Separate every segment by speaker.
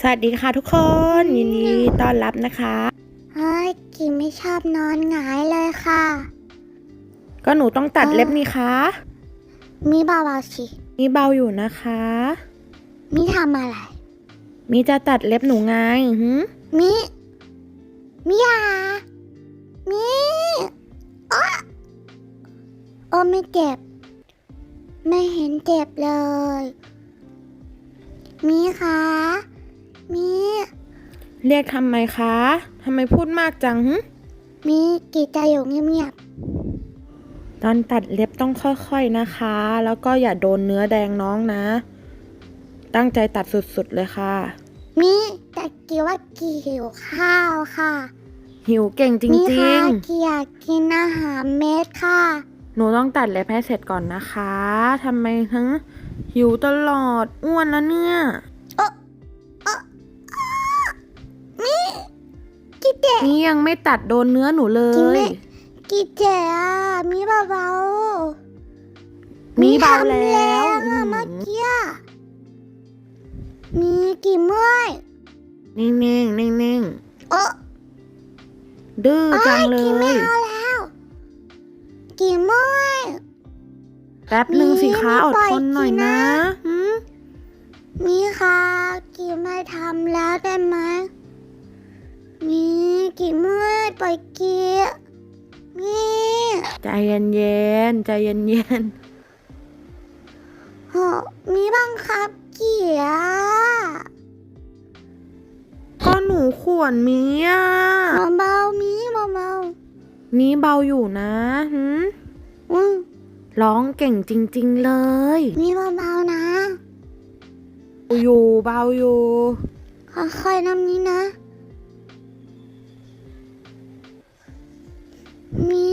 Speaker 1: สวัสดีค่ะทุกคนยินดีต้อนรับนะคะ
Speaker 2: เฮ้ยกิมไม่ชอบนอนหงายเลยค่ะ
Speaker 1: ก็หนูต้องตัดเล็บนี่คะ
Speaker 2: มีเบาๆสิ
Speaker 1: มีเบาอยู่นะคะ
Speaker 2: มีทำอะไร
Speaker 1: มีจะตัดเล็บหนูไงหืม
Speaker 2: มีมียามีอ๊ะโอ้ไม่เจ็บ ไม่เห็นเจ็บเลย มีคะ มี
Speaker 1: เรียกทำไมคะทำไมพูดมากจังหืม
Speaker 2: มีกีใจอยู่เงียบ
Speaker 1: ตอนตัดเล็บต้องค่อยๆนะคะ แล้วก็อย่าโดนเนื้อแดงน้องนะ ตั้งใจตัดสุดๆเลยค่ะ
Speaker 2: ๆมีแต่กีว่ากีหิวข้าวค่ะ
Speaker 1: หิวเก่งจ
Speaker 2: มี
Speaker 1: ริ
Speaker 2: ค่ะ
Speaker 1: ง
Speaker 2: กีอยากกินอาหารเม็ดค่ะ
Speaker 1: ๆหนูต้องตัดเล็บให้เสร็จก่อนนะคะทำไมฮะหิวตลอดอ้วนแล้วเนี่ย
Speaker 2: เจ
Speaker 1: นี่ยังไม่ตัดโดนเนื้อหนูเล
Speaker 2: กิน
Speaker 1: ย
Speaker 2: ไม่กีเจอะมีเบาๆ
Speaker 1: มีเบา
Speaker 2: ทำ
Speaker 1: แล้ว
Speaker 2: รงอะเมื่อกี้อะมีกี่เมื่อย
Speaker 1: นิ่งๆนิ่ง
Speaker 2: โอ้
Speaker 1: ๆดื้อจังเล
Speaker 2: กี่ไม่
Speaker 1: ย
Speaker 2: เอาแล้ว กี่เมื่อย
Speaker 1: แป๊บหนึ่งสิคะ
Speaker 2: มี
Speaker 1: อดทนหน่อย
Speaker 2: ปล่อยกี่
Speaker 1: นะ
Speaker 2: นะ
Speaker 1: หืม
Speaker 2: มีค่ะกี่ไม่ทำแล้วได้ไหม มีกี่เมื่อยปล่อยกี่มี
Speaker 1: ใจเย็นๆใจเย็น
Speaker 2: โหมีบังคับกี่อะ
Speaker 1: ๆก็หนูขวนมีอะ
Speaker 2: เบาๆมีเบา
Speaker 1: มีเบาอยู่นะหืม
Speaker 2: ๆอืม
Speaker 1: ร้องเก่งจริง ๆ เลย
Speaker 2: มีเบาๆนะ
Speaker 1: อยู่เบาอยู่
Speaker 2: ค่อยๆนะมีนะ มี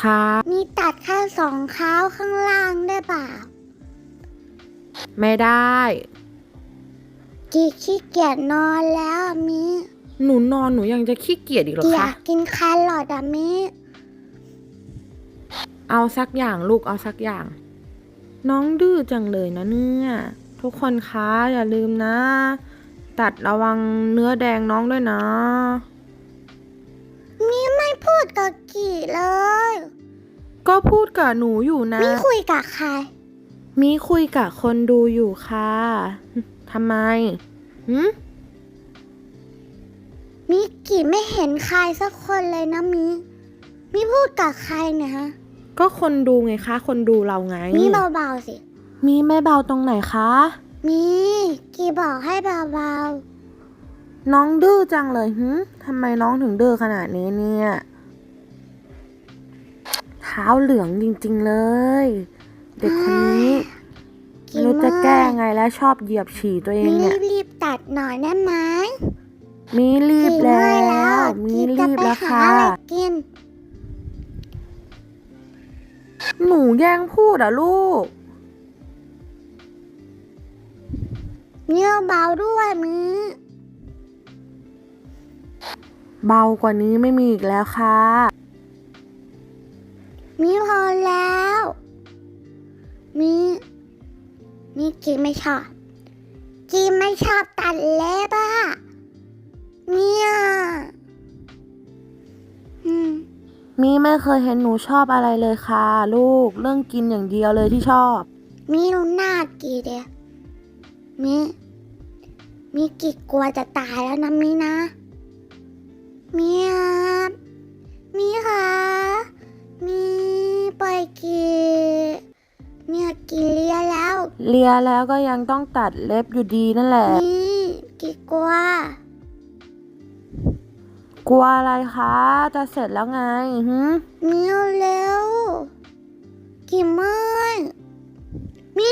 Speaker 1: ค่ะ
Speaker 2: มีตัดแค่สองเท้าข้างล่างได้เปล่า
Speaker 1: ไม่ได้
Speaker 2: กีขี้เกียจนอนแล้วอะมี
Speaker 1: หนูนอนหนูยังจะขี้เกียจอีกเหรอ
Speaker 2: กีอยา
Speaker 1: คะ
Speaker 2: กกินแครอทอะมี
Speaker 1: เอาสักอย่างลูกเอาสักอย่าง น้องดื้อจังเลยนะเนี่ยทุกคนคะอย่าลืมนะ ตัดระวังเนื้อแดงน้องด้วยนะ
Speaker 2: มี ไม่พูดกับกีเลย
Speaker 1: ก็พูดกับหนูอยู่นะ
Speaker 2: มีคุยกับใคร
Speaker 1: มีคุยกับคนดูอยู่ค่ะทำไมหืม
Speaker 2: มีกีไม่เห็นใครสักคนเลยนะมีมีพูดกับใครเนี่ยฮะ
Speaker 1: ก็คนดูไงคะ คนดูเราไง
Speaker 2: มีเบาๆสิ
Speaker 1: มีไม่เบาตรงไหนคะ
Speaker 2: มีกีบอกให้เบา
Speaker 1: น้องดื้อจังเลยหืมทำไมน้องถึงดื้อขนาดนี้เนี่ยเท้าเหลืองจริง ๆ เลย เด็กคนนี้
Speaker 2: ๆ
Speaker 1: ไม่รู้จะแก้ไงแล้วชอบเหยียบฉี่ตัวเอง
Speaker 2: มี
Speaker 1: เนี่ย
Speaker 2: รีบๆตัดหน่อยได้ไหม
Speaker 1: มีรีบ
Speaker 2: กี่
Speaker 1: แล้
Speaker 2: เมื่อยแล้ว
Speaker 1: มี
Speaker 2: กี
Speaker 1: รี
Speaker 2: จะ
Speaker 1: บ
Speaker 2: ไป
Speaker 1: แล้ว
Speaker 2: หา
Speaker 1: ค่ะ
Speaker 2: อะไรกิน
Speaker 1: หนูแย่งพูดอะลูก
Speaker 2: เนื้อเบาด้วยมือ
Speaker 1: เบากว่านี้ไม่มีอีกแล้วค่ะ
Speaker 2: มีพอแล้ว มีมีกีไม่ชอบ กีไม่ชอบตัดเล็บอะเนี่ยอืม
Speaker 1: มีไม่เคยเห็นหนูชอบอะไรเลยค่ะ ลูกเรื่องกินอย่างเดียวเลยที่ชอบ
Speaker 2: มีดูหน้ากีเดียมีมีกีกลัวจะตายแล้วนะมีนะมีครับมีค่ะ เลียแล้ว
Speaker 1: ก็ยังต้องตัดเล็บอยู่ดีนั่นแหละ
Speaker 2: นี่กีกลัว
Speaker 1: กลัวอะไรคะ จะเสร็จแล้วไงหืม
Speaker 2: มีเร็วกี่เมื่อยมี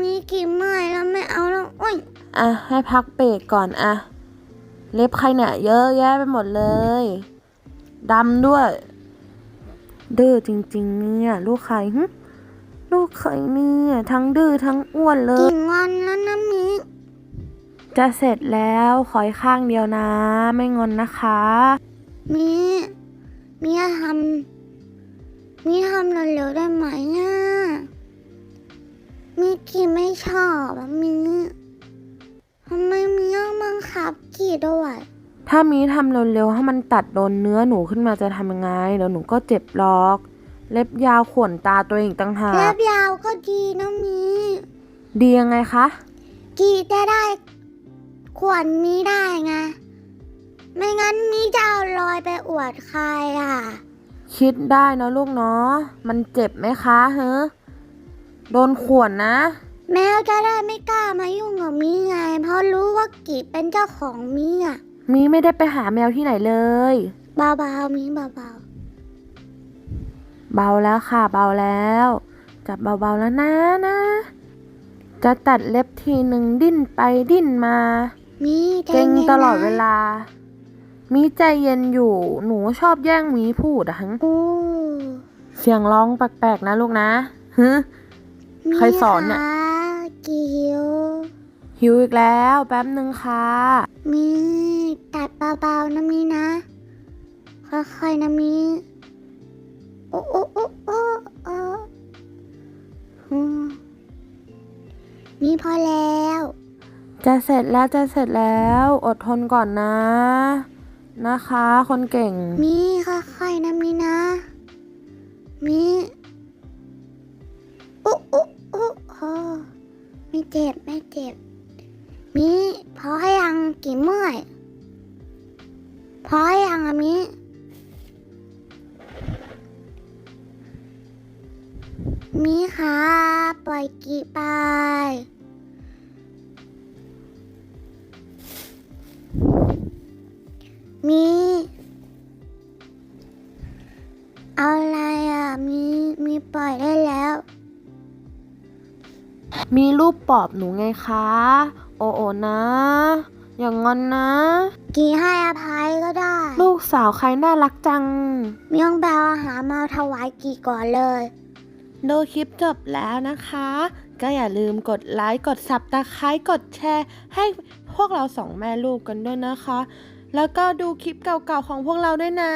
Speaker 2: มีกี่เมื่อยแล้วไม่เอาแล้วโอ้ย
Speaker 1: อะให้พักเบรกก่อนอะ เล็บใครเนี่ยเยอะแยะไปหมดเลยดำด้วยดื้อจริง ๆ เนี่ย ลูกใครหึ ลูกใครเนี่ยทั้งดื้อทั้งอ้วนเล
Speaker 2: กี่
Speaker 1: ย
Speaker 2: งอนแล้วนะมี
Speaker 1: จะเสร็จแล้วขออีกข้างเดียวนะ ไม่งอนนะคะ
Speaker 2: มีมีทำมีทำเร็วๆได้ไหมอะมีกี่ไม่ชอบอะมีฮทำไมมีต้องบังคับกี่ด้วย
Speaker 1: ถ้ามีทำเร็วๆให้มันตัดโดนเนื้อหนูขึ้นมาจะทำยังไงเดี๋ยวหนูก็เจ็บหรอก เล็บยาวข่วนตาตัวเองตั้งหา
Speaker 2: เล็
Speaker 1: ก
Speaker 2: บยาวก็ดีนะมี
Speaker 1: ดียังไงคะ
Speaker 2: กี่จะได้ขวัญมีได้ไง ไม่งั้นมีจะเอารอยไปอวดใครอะ
Speaker 1: คิดได้นะลูกเนาะมันเจ็บไหมคะเฮ้โดนข่วนนะ
Speaker 2: แมวจะได้ไม่กล้ามายุ่งกับมีไง เพราะรู้ว่ากี่เป็นเจ้าของมีอะ
Speaker 1: มีไม่ได้ไปหาแมวที่ไหนเลย
Speaker 2: เบาๆมีเบา
Speaker 1: เบาแล้วค่ะเบาแล้ว จับเบาๆแล้วนะนะ จะตัดเล็บทีหนึ่งดิ้นไปดิ้นมา
Speaker 2: ๆมีใจ
Speaker 1: เก่ง
Speaker 2: ย็นนะ
Speaker 1: ตลอดเวลา มีใจเย็นอยู่ หนูชอบแย่งหมีพูดอะฮัง
Speaker 2: อู้
Speaker 1: เสียงร้องแปลกๆนะลูกนะฮึ
Speaker 2: มี
Speaker 1: ใครสอนเนี่ย
Speaker 2: คะกิว
Speaker 1: หิวอีกแล้วแป๊บหนึ่งค่ะ
Speaker 2: มีตัดเบาๆนะมีนะ ค่อยๆนะมี โอ้โอ้โอ้โอ้โอ้มีพอแล้ว
Speaker 1: จะเสร็จแล้วจะเสร็จแล้ว อดทนก่อนนะ นะคะ คนเก่ง
Speaker 2: มีค่อยๆนะมีนะ มีโอ้โอ้โอ้โอ้ไม่เจ็บไม่เจ็บ มีพอให้ยังกี่เมื่อยพอให้ยังอะมี มีค่ะปล่อยกี่ไปมีเอาอะไรอะ มีมีปล่อยได้แล้ว
Speaker 1: มีรูปปอบหนูไงคะ โอโอนะ อย่างงอนนะ
Speaker 2: กี่ให้อภัยก็ได้
Speaker 1: ลูกสาวใครน่ารักจัง
Speaker 2: มีต้องแปลอาหารมาถวายกี่ก่อนเลย
Speaker 1: ดูคลิปจบแล้วนะคะ ก็อย่าลืมกดไลค์ กดซับตะไคร้กดแชร์ ให้พวกเราสองแม่ลูกกันด้วยนะคะ แล้วก็ดูคลิปเก่าๆของพวกเราด้วยนะ